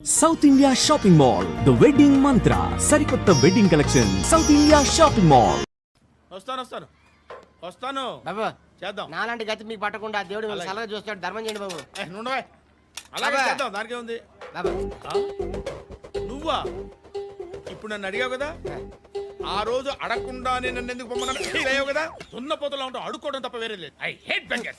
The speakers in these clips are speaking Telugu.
South India shopping mall the wedding Mantra సరికొత్త wedding collection south India shopping mall వస్తాను వస్తాను. వస్తాను. బాబు చేద్దాం. నాలాంటి గతి మీకు పట్టకుండా దేవుడు మిమ్మల్ని అలాగే. సలహా చూస్తాడు. ధర్మం చేయండి బాబు. ఏ, నుండవే అలాగే అబ్బా. చేద్దాం దానికే ఉంది. బాబు. నువ్వా? ఇప్పుడు నన్ను అడిగావు కదా? ఆ. రోజు అడగకుండా నేను నన్ను ఎందుకు పొమ్మన్నాను ఫీల్ అయ్యావు కదా? సున్న పోతలో ఉంటావు అడుక్కోవడం తప్ప వేరే లేదు. I hate beggars.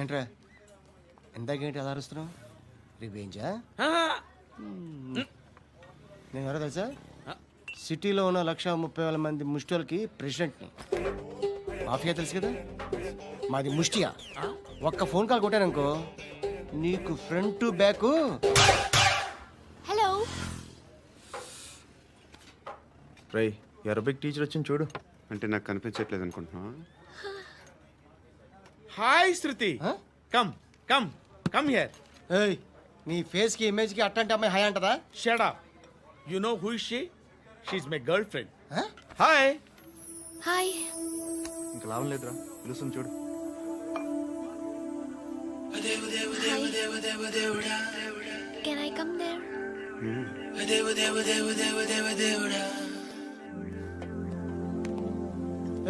ఏంట్రా? ఇందాకేంటి అలా అరుస్తున్నావు? రివేంజా ఆహా. నేను ఎవరో తెలుసా? సిటీలో ఉన్న లక్ష ముప్పై వేల మంది ముష్టిలకి ప్రెసిడెంట్ని. మాఫియా తెలుసు కదా? మాది ముష్టియా. ఒక్క ఫోన్ కాల్ కొట్టాననుకో నీకు ఫ్రంట్ టు బ్యాక్ హలో రై అరబిక్ టీచర్ వచ్చింది చూడు. అంటే నాకు కనిపించట్లేదు అనుకుంటున్నా hi Shruti? Come come come here ఏయ్ నీ ఫేస్కి ఇమేజ్కి అట్టంటే అమ్మాయి hi అంటదా shut up you know who is she she is my girlfriend? Hi hi ఇంకా లాభం లేదురా పిలుస్తుంది చూడు కెన్ ఐ కమ్ దేర్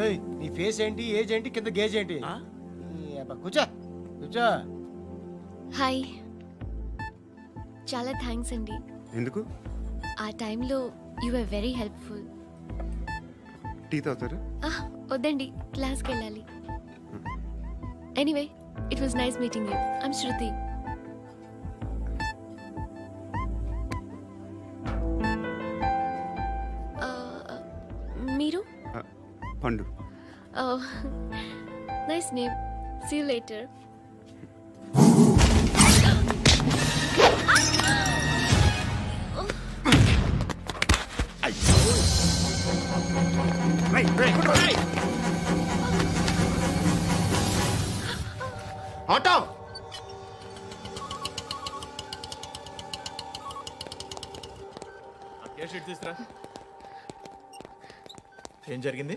ఏయ్ నీ ఫేస్ ఏంటి ఏజ్ ఏంటి కింద గేజ్ ఏంటి? ఈ అబ్బా, కూర్చో కూర్చో. హాయ్ చాలా థ్యాంక్స్ అండి. ఎందుకు? ఆ టైంలో you are very helpful tea తాగుతారా? వద్దండి క్లాస్కి వెళ్ళాలి. Anyway it was nice meeting you I'm Shruti Uh, మీరు? ఆ, పండు. Oh, nice name. See you later. Auto ఏం జరిగింది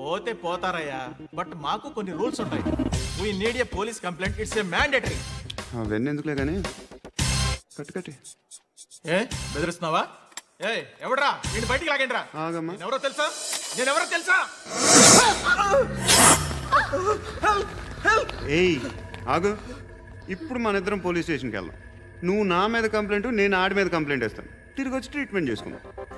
పోతే పోతారయ్యా బట్ మాకు కొన్ని రూల్స్ ఉంటాయి. We need a police complaint it's a mandatory అవన్నీ ఎందుకులే కానీ కట్టు కట్టి. ఏ? బెదిరిస్తున్నావా? ఏ ఎవడ్రా? నేను బయటికి లాగండి రా ఆగమ్మా ఎవరో తెలుసా? నేను ఎవరో తెలుసా? ఏయ్ ఆగు. ఇప్పుడు మన ఇద్దరం పోలీస్ స్టేషన్కి వెళ్దాం. నువ్వు నా మీద కంప్లైంట్ నేను ఆడి మీద కంప్లైంట్ వేస్తాను. తిరిగి వచ్చి ట్రీట్మెంట్ చేసుకుందాం.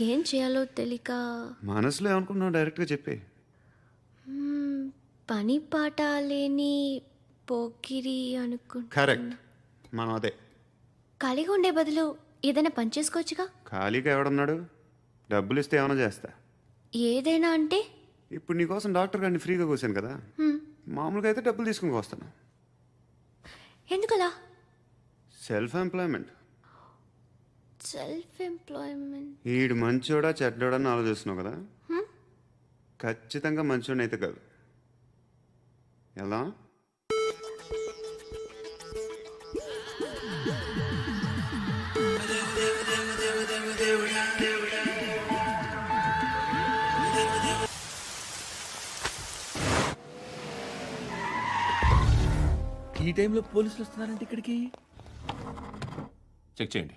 ఏం చేయాలో తెలియక మనసులో ఏమనుకుంటున్నావు? డైరెక్ట్గా చెప్పే. పని పాట లేని పోకిరి అనుకుంటా కరెక్ట్. మనం అదే. ఖాళీగా ఉండే బదులు ఏదైనా పని చేసుకోవచ్చుగా? ఖాళీగా ఎవడున్నాడు? డబ్బులు ఇస్తే ఏమైనా చేస్తా. ఏదైనా అంటే? ఇప్పుడు నీకోసం డాక్టర్ గారిని ఫ్రీగా కూర్చాను కదా. హ్మ్, మామూలుగా అయితే డబ్బులు తీసుకుని వస్తాను. ఎందుకలా? Self employment. సెల్ఫ్ ఎంప్లాయ్మెంట్ ఈడు మంచోడా చెడ్డోడా అని ఆలోచిస్తున్నావు కదా? ఖచ్చితంగా మంచోడని అయితే కాదు. ఎలా? ఈ టైంలో పోలీసులు వస్తున్నారంటే ఇక్కడికి? చెక్ చేయండి.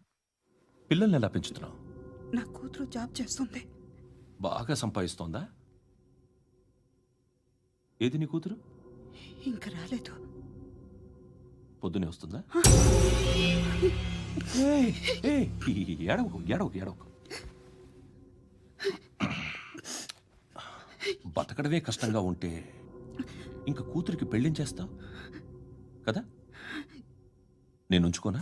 పిల్లల్ని ఎలా పెంచుతున్నావు? నా కూతురు జాబ్ చేస్తుంది. బాగా సంపాదిస్తోందా? ఏది నీ కూతురు? ఇంకా రాలేదు. పొద్దునే వస్తుందా? ఏడవకు ఏడవకు ఏడవకు. బతకడమే కష్టంగా ఉంటే ఇంకా కూతురికి పెళ్ళించేస్తావు కదా? నేను ఉంచుకోనా?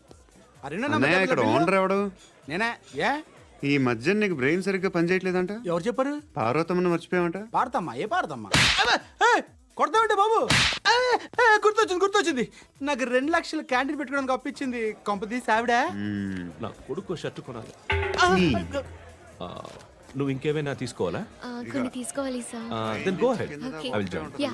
అన్నయ్య ఇక్కడ టేబుల్లో ఓనర్ ఎవడు? నేనే. ఏ? ఈ మధ్య నీకు బ్రెయిన్ సరిగ్గా పనిచేయట్లేదంట? ఎవరు చెప్పారు? పార్వతమ్మను మర్చిపోయామంట పాడతామ్మా ఏ పాడతామ్మా కొడతామంటే బాబు? ఏ, ఏ, గుర్తొచ్చింది గుర్తొచ్చింది. నాకు రెండు లక్షలు క్యాంటీన్ పెట్టుకోవడానికి అప్పించింది కొంపతీసి ఆవిడ. నా కొడుకు షర్ట్ కొనాలి. ఆ, నువ్వు ఇంకేమైనా తీసుకోవాలా? కొన్ని తీసుకోవాలి sir. Then go head. I will join.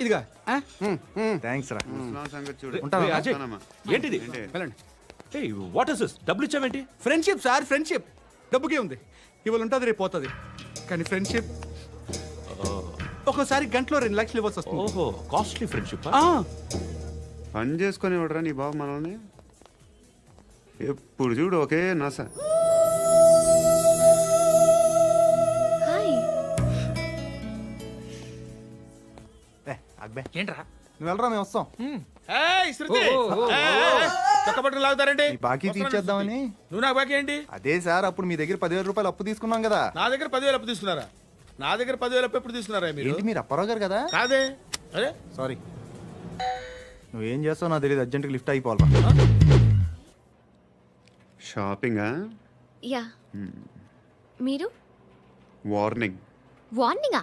ఇదిగా. థ్యాంక్స్ రా. అజయ్. ఏంటిది? వెళ్ళండి. ఏయ్ వాట్ ఇస్ దిస్ డబ్బులు ఇచ్చావేంటి ఫ్రెండ్షిప్ సార్ ఫ్రెండ్షిప్ డబ్బుకే ఉంది. ఇవాళ ఉంటుంది రేపు పోతుంది. కానీ ఫ్రెండ్షిప్ ఒక్కోసారి గంటలో రెండు లక్షలు ఇవ్వాల్సి వస్తుంది. ఓహో కాస్ట్లీ ఫ్రెండ్షిప్ ఆ, పని చేసుకొని ఇవ్వడరా నీ బాబు మనల్ని. ఎప్పుడు చూడు ఒకే నస. ఏ, అక్బే ఏంట్రా? నువ్వు వెళ్ళరా మేము వస్తాం. ఏయ్, శృతి. చక్కబట్టలు లాగుతారండి ఈ బాకీ తీర్చేద్దామని. నువ్వు నాకు బాకీ ఏంటి? అదే సార్ అప్పుడు మీ దగ్గర పదివేల రూపాయలు అప్పు తీసుకున్నాం కదా. నా దగ్గర పదివేలు అప్పు తీసుకున్నారా? నా దగ్గర పదివేలు అప్పు ఎప్పుడు తీసుకున్నారా మీరు? ఏంటి మీరు అప్పారావు గారు కదా? కాదే. అరే. సారీ. నువ్వేం చేస్తావు నాకు తెలియదు అర్జెంట్గా లిఫ్ట్ అయిపోవాలి షాపింగా? యా. మీరు? వార్నింగ్. వార్నింగా?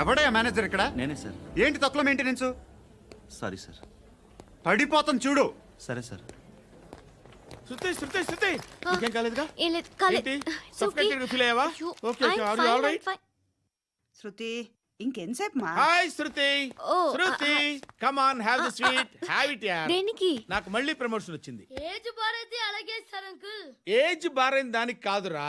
ఎవడయ్యా మేనేజర్ ఇక్కడ? నేనే సార్ ఏంటి తక్కువ మెయింటెనెన్స్ సారీ సార్ పడిపోతాం చూడు. సరే సార్ శృతి శృతి శృతి! ఇంకేం కాలేదుగా? ఏం లేదు కాలేదు ఏంటి? It's okay. Suffocated feel అయ్యావా? అయ్యో, Okay, okay. I'm Are you fine, all I'm right? fine. Shruti ఇంకెంతసేపు మా hi Shruti! Oh, Shruti come on have the sweet have it దేనికి? నాకు మళ్ళీ ప్రమోషన్ వచ్చింది. ఏజ్ బారైతే అలాగే సార్ అంకుల్ ఏజ్ బారైన దానికి కాదురా.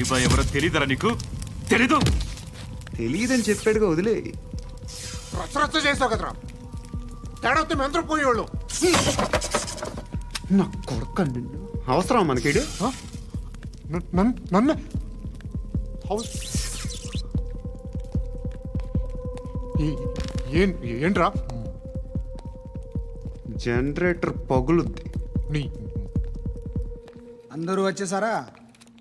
అలీబాయ్ ఎవరో తెలీదరా నీకు? తెలీదు. తెలియదని చెప్పాడుగా వదిలే. రచ్చ రచ్చ చేసావు కదరా. తేడా మెంతరం పోయేవాళ్ళు. నా కొడుకు నిన్ను. అవసరం మనకిడు? నన్ను ఏంట్రా? జనరేటర్ పగులుద్ది. నీ అందరూ వచ్చేసారా?